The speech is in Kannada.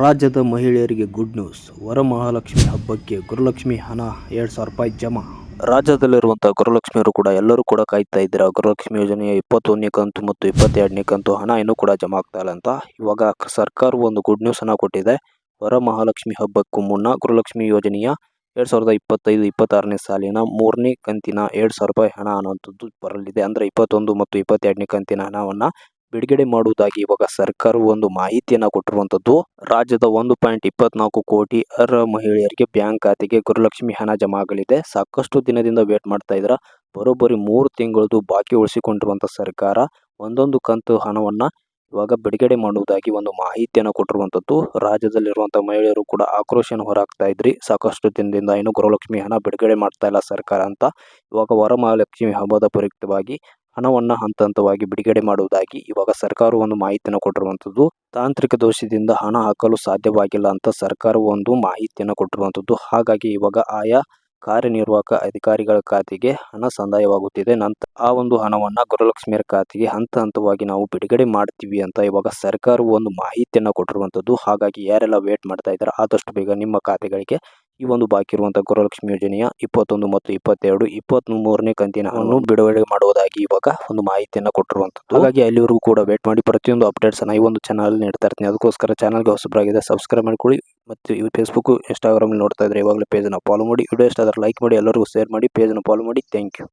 ರಾಜ್ಯದ ಮಹಿಳೆಯರಿಗೆ ಗುಡ್ ನ್ಯೂಸ್ ವರಮಹಾಲಕ್ಷ್ಮಿ ಹಬ್ಬಕ್ಕೆ ಗುರುಲಕ್ಷ್ಮಿ ಹಣ ಎರಡು ಸಾವಿರ ರೂಪಾಯಿ ಜಮಾ. ರಾಜ್ಯದಲ್ಲಿರುವಂಥ ಗುರುಲಕ್ಷ್ಮಿಯರು ಕೂಡ ಎಲ್ಲರೂ ಕೂಡ ಕಾಯ್ತಾ ಇದ್ದೀರಾ? ಗುರುಲಕ್ಷ್ಮಿ ಯೋಜನೆಯ ಇಪ್ಪತ್ತೊಂದನೇ ಕಂತು ಮತ್ತು ಇಪ್ಪತ್ತೆರಡನೇ ಕಂತು ಹಣ ಇನ್ನೂ ಕೂಡ ಜಮಾ ಆಗ್ತಾ ಇಲ್ಲ ಅಂತ ಇವಾಗ ಸರ್ಕಾರ ಒಂದು ಗುಡ್ ನ್ಯೂಸ್ ಅನ್ನ ಕೊಟ್ಟಿದೆ. ವರಮಹಾಲಕ್ಷ್ಮಿ ಹಬ್ಬಕ್ಕೂ ಮುನ್ನ ಗುರುಲಕ್ಷ್ಮಿ ಯೋಜನೆಯ ಎರಡು ಸಾವಿರದ ಇಪ್ಪತ್ತೈದು, ಇಪ್ಪತ್ತಾರನೇ ಸಾಲಿನ ಮೂರನೇ ಕಂತಿನ ಎರಡು ಸಾವಿರ ರೂಪಾಯಿ ಹಣ ಅನ್ನುವಂಥದ್ದು ಬರಲಿದೆ. ಅಂದರೆ ಇಪ್ಪತ್ತೊಂದು ಮತ್ತು ಇಪ್ಪತ್ತೆರಡನೇ ಕಂತಿನ ಹಣವನ್ನು ಬಿಡುಗಡೆ ಮಾಡುವುದಾಗಿ ಇವಾಗ ಸರ್ಕಾರವು ಒಂದು ಮಾಹಿತಿಯನ್ನು ಕೊಟ್ಟಿರುವಂಥದ್ದು ರಾಜ್ಯದ ಒಂದು ಪಾಯಿಂಟ್ ಇಪ್ಪತ್ನಾಲ್ಕು ಕೋಟಿ ಅರ್ಹ ಮಹಿಳೆಯರಿಗೆ ಬ್ಯಾಂಕ್ ಖಾತೆಗೆ ಗುರುಲಕ್ಷ್ಮಿ ಹಣ ಜಮಾ ಆಗಲಿದೆ ಸಾಕಷ್ಟು ದಿನದಿಂದ ವೇಟ್ ಮಾಡ್ತಾ ಇದ್ರ, ಬರೋಬ್ಬರಿ ಮೂರು ತಿಂಗಳದು ಬಾಕಿ ಉಳಿಸಿಕೊಂಡಿರುವಂಥ ಸರ್ಕಾರ ಒಂದೊಂದು ಕಂತು ಹಣವನ್ನು ಇವಾಗ ಬಿಡುಗಡೆ ಮಾಡುವುದಾಗಿ ಒಂದು ಮಾಹಿತಿಯನ್ನು ಕೊಟ್ಟಿರುವಂಥದ್ದು ರಾಜ್ಯದಲ್ಲಿರುವಂಥ ಮಹಿಳೆಯರು ಕೂಡ ಆಕ್ರೋಶನ ಹೊರಾಗ್ತಾ ಇದ್ರಿ. ಸಾಕಷ್ಟು ದಿನದಿಂದ ಏನು ಗುರುಲಕ್ಷ್ಮಿ ಹಣ ಬಿಡುಗಡೆ ಮಾಡ್ತಾ ಇಲ್ಲ ಸರ್ಕಾರ ಅಂತ. ಇವಾಗ ವರಮಹಾಲಕ್ಷ್ಮಿ ಹಬ್ಬದ ಪ್ರಯುಕ್ತವಾಗಿ ಹಣವನ್ನು ಹಂತ ಹಂತವಾಗಿ ಬಿಡುಗಡೆ ಮಾಡುವುದಾಗಿ ಇವಾಗ ಸರ್ಕಾರ ಒಂದು ಮಾಹಿತಿಯನ್ನು ಕೊಟ್ಟಿರುವಂಥದ್ದು ತಾಂತ್ರಿಕ ದೋಷದಿಂದ ಹಣ ಹಾಕಲು ಸಾಧ್ಯವಾಗಿಲ್ಲ ಅಂತ ಸರ್ಕಾರವು ಒಂದು ಮಾಹಿತಿಯನ್ನು ಕೊಟ್ಟಿರುವಂಥದ್ದು ಹಾಗಾಗಿ ಇವಾಗ ಆಯಾ ಕಾರ್ಯನಿರ್ವಾಹಕ ಅಧಿಕಾರಿಗಳ ಖಾತೆಗೆ ಹಣ ಸಂದಾಯವಾಗುತ್ತಿದೆ. ನಂತರ ಆ ಒಂದು ಹಣವನ್ನು ಗುರುಲಕ್ಷ್ಮಿಯರ ಖಾತೆಗೆ ಹಂತ ಹಂತವಾಗಿ ನಾವು ಬಿಡುಗಡೆ ಮಾಡ್ತೀವಿ ಅಂತ ಇವಾಗ ಸರ್ಕಾರವು ಒಂದು ಮಾಹಿತಿಯನ್ನು ಕೊಟ್ಟಿರುವಂಥದ್ದು ಹಾಗಾಗಿ ಯಾರೆಲ್ಲ ವೇಟ್ ಮಾಡ್ತಾ ಇದ್ದಾರೆ, ಆದಷ್ಟು ಬೇಗ ನಿಮ್ಮ ಖಾತೆಗಳಿಗೆ ಈ ಒಂದು ಬಾಕಿ ಇರುವಂತಹ ಗೃಹಲಕ್ಷ್ಮಿ ಯೋಜನೆಯ ಇಪ್ಪತ್ತೊಂದು ಮತ್ತು ಇಪ್ಪತ್ತೆರಡು ಇಪ್ಪತ್ತ್ ಮೂರನೇ ಕಂತಿನ ಹಣ್ಣು ಬಿಡುಗಡೆ ಮಾಡುವುದಾಗಿ ಇವಾಗ ಒಂದು ಮಾಹಿತಿಯನ್ನು ಕೊಟ್ಟಿರುವಂಥದ್ದು ಹಾಗಾಗಿ ಅಲ್ಲಿವರೆಗೂ ಕೂಡ ವೇಟ್ ಮಾಡಿ ಪ್ರತಿಯೊಂದು ಅಪ್ಡೇಟ್ಸ್ ಅನ್ನ ಈ ಒಂದು ಚಾನಲ್ ನೀಡ್ತಾ ಇರ್ತೀನಿ. ಅದಕ್ಕೋಸ್ಕರ ಚಾನಲ್ಗೆ ಹೊಸಬರಾಗಿದೆ ಸಬ್ಸ್ಕ್ರೈಬ್ ಮಾಡ್ಕೊಳ್ಳಿ. ಮತ್ತು ಇವು ಫೇಸ್ಬುಕ್ ಇನ್ಸ್ಟಾಗ್ರಾಮ್ ನೋಡ್ತಾ ಇದ್ರೆ ಇವಾಗಲೇ ಪೇಜನ್ನು ಫಾಲೋ ಮಾಡಿ. ವಿಡಿಯೋ ಇಷ್ಟ ಲೈಕ್ ಮಾಡಿ. ಎಲ್ಲರಿಗೂ ಶೇರ್ ಮಾಡಿ ಪೇಜನ್ನು ಫಾಲೋ ಮಾಡಿ. Thank you